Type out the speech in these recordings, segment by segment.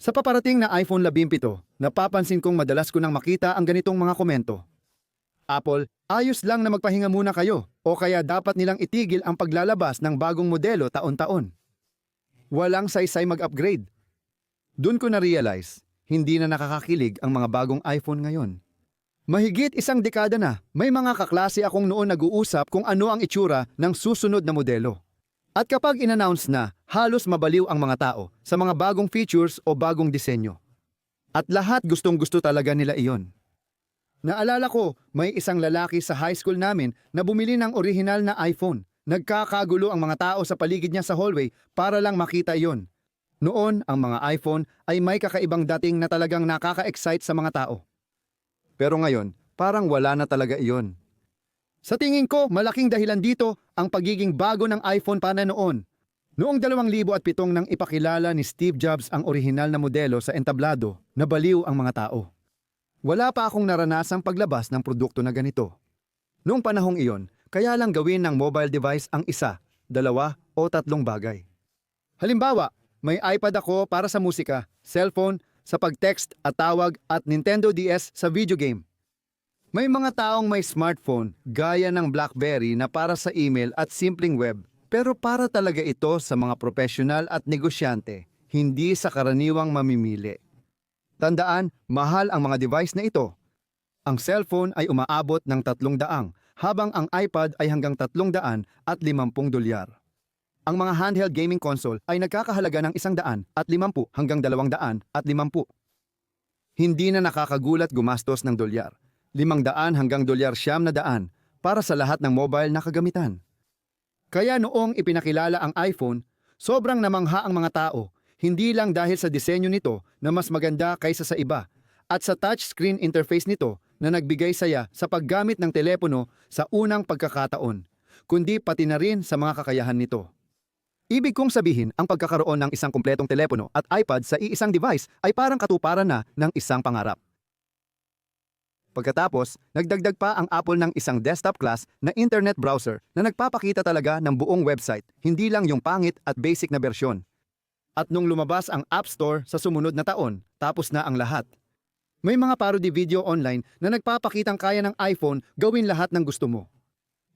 Sa paparating na iPhone 17, napapansin kong madalas ko nang makita ang ganitong mga komento. Apple, ayos lang na magpahinga muna kayo o kaya dapat nilang itigil ang paglalabas ng bagong modelo taon-taon. Walang saysay mag-upgrade. Doon ko na-realize, hindi na nakakakilig ang mga bagong iPhone ngayon. Mahigit isang dekada na, may mga kaklase akong noon nag-uusap kung ano ang itsura ng susunod na modelo. At kapag inannounce na, halos mabaliw ang mga tao sa mga bagong features o bagong disenyo. At lahat gustong gusto talaga nila iyon. Naalala ko, may isang lalaki sa high school namin na bumili ng orihinal na iPhone. Nagkakagulo ang mga tao sa paligid niya sa hallway para lang makita iyon. Noon, ang mga iPhone ay may kakaibang dating na talagang nakaka-excite sa mga tao. Pero ngayon, parang wala na talaga iyon. Sa tingin ko, malaking dahilan dito ang pagiging bago ng iPhone pa na noon. Noong 2007 nang ipakilala ni Steve Jobs ang orihinal na modelo sa entablado, nabaliw ang mga tao. Wala pa akong naranasang paglabas ng produkto na ganito. Noong panahong iyon, kaya lang gawin ng mobile device ang isa, dalawa o tatlong bagay. Halimbawa, may iPad ako para sa musika, cellphone, sa pag-text at tawag at Nintendo DS sa video game. May mga taong may smartphone gaya ng BlackBerry na para sa email at simpleng web, pero para talaga ito sa mga profesional at negosyante, hindi sa karaniwang mamimili. Tandaan, mahal ang mga device na ito. Ang cellphone ay umaabot ng tatlong daang, habang ang iPad ay hanggang tatlong daan at limampung dolyar. Ang mga handheld gaming console ay nagkakahalaga ng isang daan at limampu hanggang dalawang daan at limampu. Hindi na nakakagulat gumastos ng dolyar. Limang daan hanggang dolyar siyam na daan para sa lahat ng mobile na kagamitan. Kaya noong ipinakilala ang iPhone, sobrang namangha ang mga tao, hindi lang dahil sa disenyo nito na mas maganda kaysa sa iba, at sa touchscreen interface nito na nagbigay saya sa paggamit ng telepono sa unang pagkakataon, kundi pati na rin sa mga kakayahan nito. Ibig kong sabihin, ang pagkakaroon ng isang kumpletong telepono at iPad sa iisang device ay parang katuparan na ng isang pangarap. Pagkatapos, nagdagdag pa ang Apple ng isang desktop class na internet browser na nagpapakita talaga ng buong website, hindi lang yung pangit at basic na bersyon. At nung lumabas ang App Store sa sumunod na taon, tapos na ang lahat. May mga parody video online na nagpapakitang kaya ng iPhone gawin lahat ng gusto mo.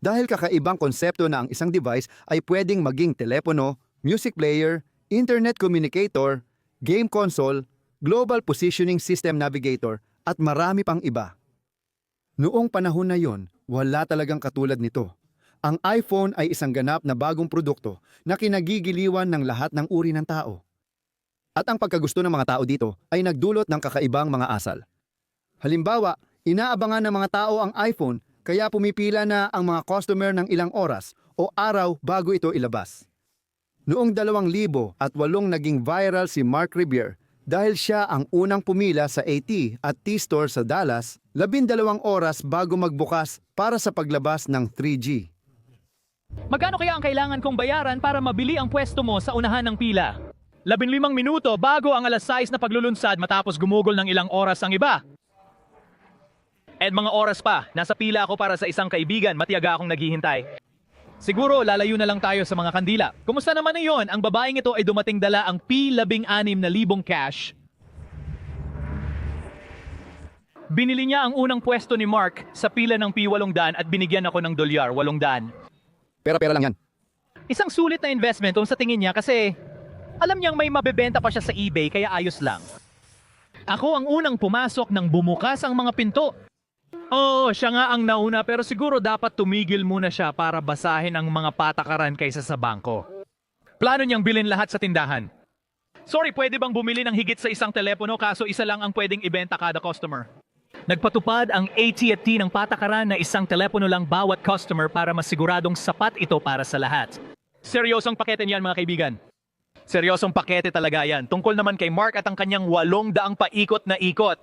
Dahil kakaibang konsepto na ang isang device ay pwedeng maging telepono, music player, internet communicator, game console, global positioning system navigator, at marami pang iba. Noong panahon na yon, wala talagang katulad nito. Ang iPhone ay isang ganap na bagong produkto na kinagigiliwan ng lahat ng uri ng tao. At ang pagkagusto ng mga tao dito ay nagdulot ng kakaibang mga asal. Halimbawa, inaabangan ng mga tao ang iPhone kaya pumipila na ang mga customer ng ilang oras o araw bago ito ilabas. Noong 2008 naging viral si Mark Riviere dahil siya ang unang pumila sa AT at T-Store sa Dallas, labindalawang oras bago magbukas para sa paglabas ng 3G. Magkano kaya ang kailangan kong bayaran para mabili ang pwesto mo sa unahan ng pila? 15 minuto bago ang alas 6 na paglulunsad matapos gumugol ng ilang oras ang iba. At mga oras pa, nasa pila ako para sa isang kaibigan, matiyaga akong naghihintay. Siguro lalayo na lang tayo sa mga kandila. Kumusta naman ngayon? Ang babaeng ito ay dumating dala ang P16 na libong cash. Binili niya ang unang pwesto ni Mark sa pila ng P800 at binigyan ako ng dolyar 800. Pera-pera lang yan. Isang sulit na investment kung sa tingin niya kasi alam niyang may mabebenta pa siya sa eBay kaya ayos lang. Ako ang unang pumasok nang bumukas ang mga pinto. Oo, siya nga ang nauna pero siguro dapat tumigil muna siya para basahin ang mga patakaran kaysa sa bangko. Plano niyang bilhin lahat sa tindahan. Sorry, pwede bang bumili ng higit sa isang telepono kaso isa lang ang pwedeng ibenta kada customer? Nagpatupad ang AT&T ng patakaran na isang telepono lang bawat customer para masiguradong sapat ito para sa lahat. Seryosong pakete niyan mga kaibigan. Seryosong pakete talaga yan. Tungkol naman kay Mark at ang kanyang walong daang paikot na ikot.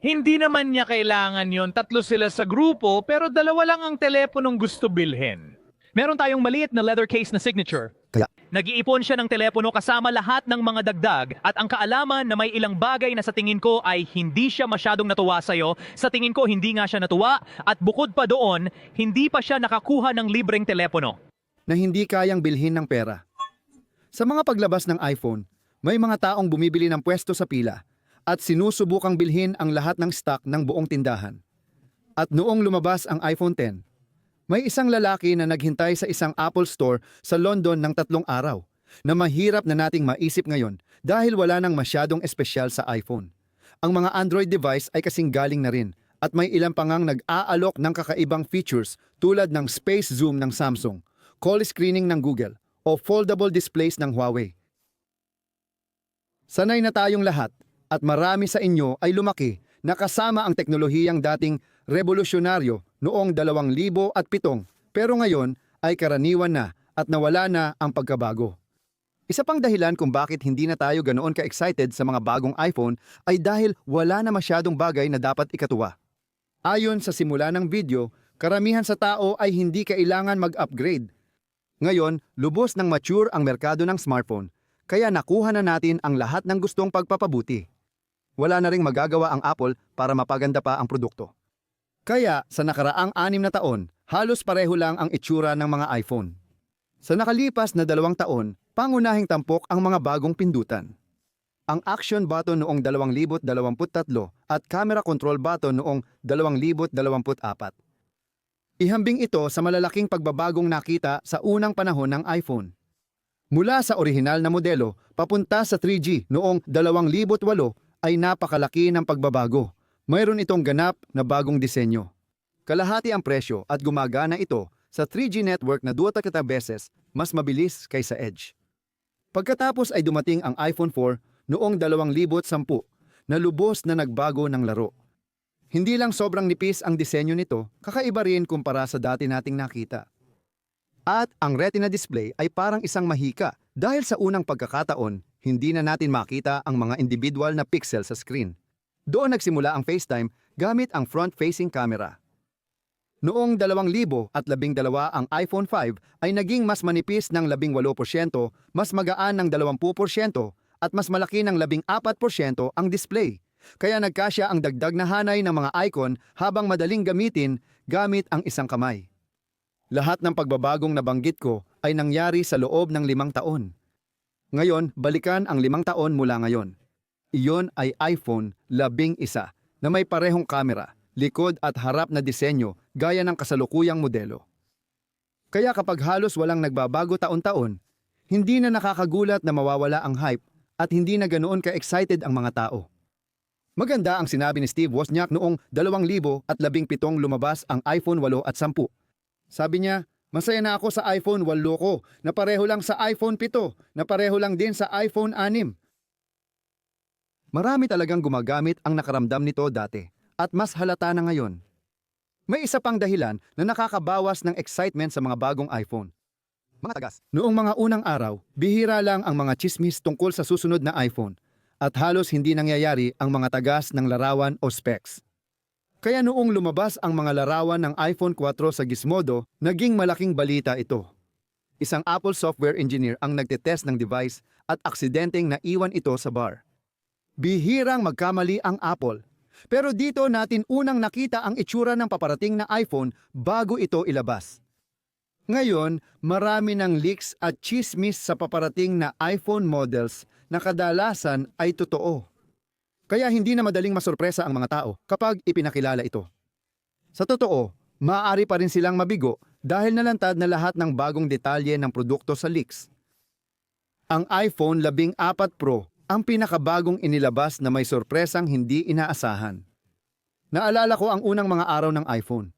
Hindi naman niya kailangan yon. Tatlo sila sa grupo pero dalawa lang ang teleponong gusto bilhin. Meron tayong maliit na leather case na signature. Kaya, Nag-iipon siya ng telepono kasama lahat ng mga dagdag at ang kaalaman na may ilang bagay na sa tingin ko ay hindi siya masyadong natuwa sa'yo, sa tingin ko hindi nga siya natuwa at bukod pa doon, hindi pa siya nakakuha ng libreng telepono. na hindi kayang bilhin ng pera. Sa mga paglabas ng iPhone, May mga taong bumibili ng pwesto sa pila at sinusubukang bilhin ang lahat ng stock ng buong tindahan. At noong lumabas ang iPhone X, may isang lalaki na naghintay sa isang Apple Store sa London ng tatlong araw na mahirap na nating maisip ngayon dahil wala nang masyadong espesyal sa iPhone. Ang mga Android device ay kasing galing na rin at may ilang pangang nag-aalok ng kakaibang features tulad ng space zoom ng Samsung, call screening ng Google, o foldable displays ng Huawei. Sanay na tayong lahat at marami sa inyo ay lumaki na kasama ang teknolohiyang dating revolusyonaryo noong 2007 pero ngayon ay karaniwan na at nawala na ang pagkabago. Isa pang dahilan kung bakit hindi na tayo ganoon ka-excited sa mga bagong iPhone ay dahil wala na masyadong bagay na dapat ikatuwa. Ayon sa simula ng video, karamihan sa tao ay hindi kailangan mag-upgrade. Ngayon, lubos ng mature ang merkado ng smartphone, kaya nakuha na natin ang lahat ng gustong pagpapabuti. Wala na ring magagawa ang Apple para mapaganda pa ang produkto. Kaya sa nakaraang anim na taon, halos pareho lang ang itsura ng mga iPhone. Sa nakalipas na dalawang taon, pangunahing tampok ang mga bagong pindutan. Ang action button noong 2023 at camera control button noong 2024. Ihambing ito sa malalaking pagbabagong nakita sa unang panahon ng iPhone. Mula sa orihinal na modelo papunta sa 3G noong 2008 ay napakalaki ng pagbabago. Mayroon itong ganap na bagong disenyo. Kalahati ang presyo at gumagana ito sa 3G network na duwata kita beses mas mabilis kaysa Edge. Pagkatapos ay dumating ang iPhone 4 noong 2010 na lubos na nagbago ng laro. Hindi lang sobrang nipis ang disenyo nito, kakaiba rin kumpara sa dati nating nakita. At ang retina display ay parang isang mahika dahil sa unang pagkakataon, hindi na natin makita ang mga individual na pixel sa screen. Doon nagsimula ang FaceTime gamit ang front-facing camera. Noong 2012 ang iPhone 5 ay naging mas manipis ng 18%, mas magaan ng 20% at mas malaki ng 14% ang display. Kaya nagkasya ang dagdag na hanay ng mga icon habang madaling gamitin gamit ang isang kamay. Lahat ng pagbabagong nabanggit ko ay nangyari sa loob ng limang taon. Ngayon, balikan ang limang taon mula ngayon. Iyon ay iPhone 11 na may parehong kamera, likod at harap na disenyo gaya ng kasalukuyang modelo. Kaya kapag halos walang nagbabago taon-taon, hindi na nakakagulat na mawawala ang hype at hindi na ganoon ka-excited ang mga tao. Maganda ang sinabi ni Steve Wozniak noong 2017 lumabas ang iPhone 8 at 10. Sabi niya, masaya na ako sa iPhone 8 ko, na pareho lang sa iPhone 7, na pareho lang din sa iPhone 6. Marami talagang gumagamit ang nakaramdam nito dati at mas halata na ngayon. May isa pang dahilan na nakakabawas ng excitement sa mga bagong iPhone. Mga tagas. Noong mga unang araw, bihira lang ang mga chismis tungkol sa susunod na iPhone at halos hindi nangyayari ang mga tagas ng larawan o specs. Kaya noong lumabas ang mga larawan ng iPhone 4 sa Gizmodo, naging malaking balita ito. Isang Apple software engineer ang nagtetest ng device at aksidenteng naiwan ito sa bar. Bihirang magkamali ang Apple. Pero dito natin unang nakita ang itsura ng paparating na iPhone bago ito ilabas. Ngayon, marami ng leaks at chismis sa paparating na iPhone models na kadalasan ay totoo. Kaya hindi na madaling masurpresa ang mga tao kapag ipinakilala ito. Sa totoo, maaari pa rin silang mabigo dahil nalantad na lahat ng bagong detalye ng produkto sa leaks. Ang iPhone 14 Pro ang pinakabagong inilabas na may sorpresang hindi inaasahan. Naalala ko ang unang mga araw ng iPhone.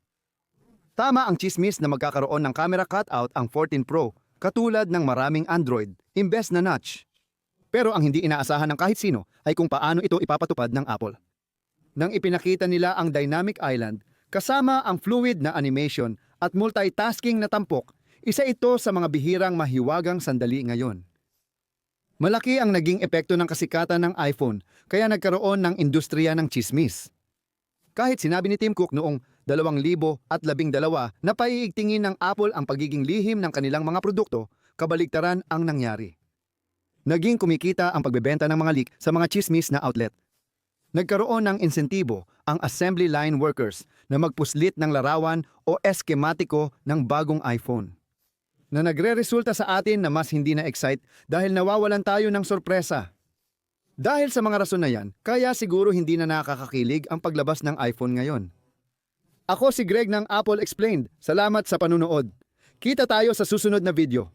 Tama ang chismis na magkakaroon ng camera cutout ang 14 Pro, katulad ng maraming Android, imbes na notch. Pero ang hindi inaasahan ng kahit sino ay kung paano ito ipapatupad ng Apple. Nang ipinakita nila ang Dynamic Island, kasama ang fluid na animation at multitasking na tampok, isa ito sa mga bihirang mahiwagang sandali ngayon. Malaki ang naging epekto ng kasikatan ng iPhone, kaya nagkaroon ng industriya ng chismis. Kahit sinabi ni Tim Cook noong 2012 na paiigtingin ng Apple ang pagiging lihim ng kanilang mga produkto, kabaligtaran ang nangyari. Naging kumikita ang pagbebenta ng mga leak sa mga chismis na outlet. Nagkaroon ng insentibo ang assembly line workers na magpuslit ng larawan o eskematiko ng bagong iPhone. na nagre-resulta sa atin na mas hindi na-excite dahil nawawalan tayo ng sorpresa. Dahil sa mga rason na yan, kaya siguro hindi na nakakakilig ang paglabas ng iPhone ngayon. Ako si Greg ng Apple Explained. Salamat sa panunood. Kita tayo sa susunod na video.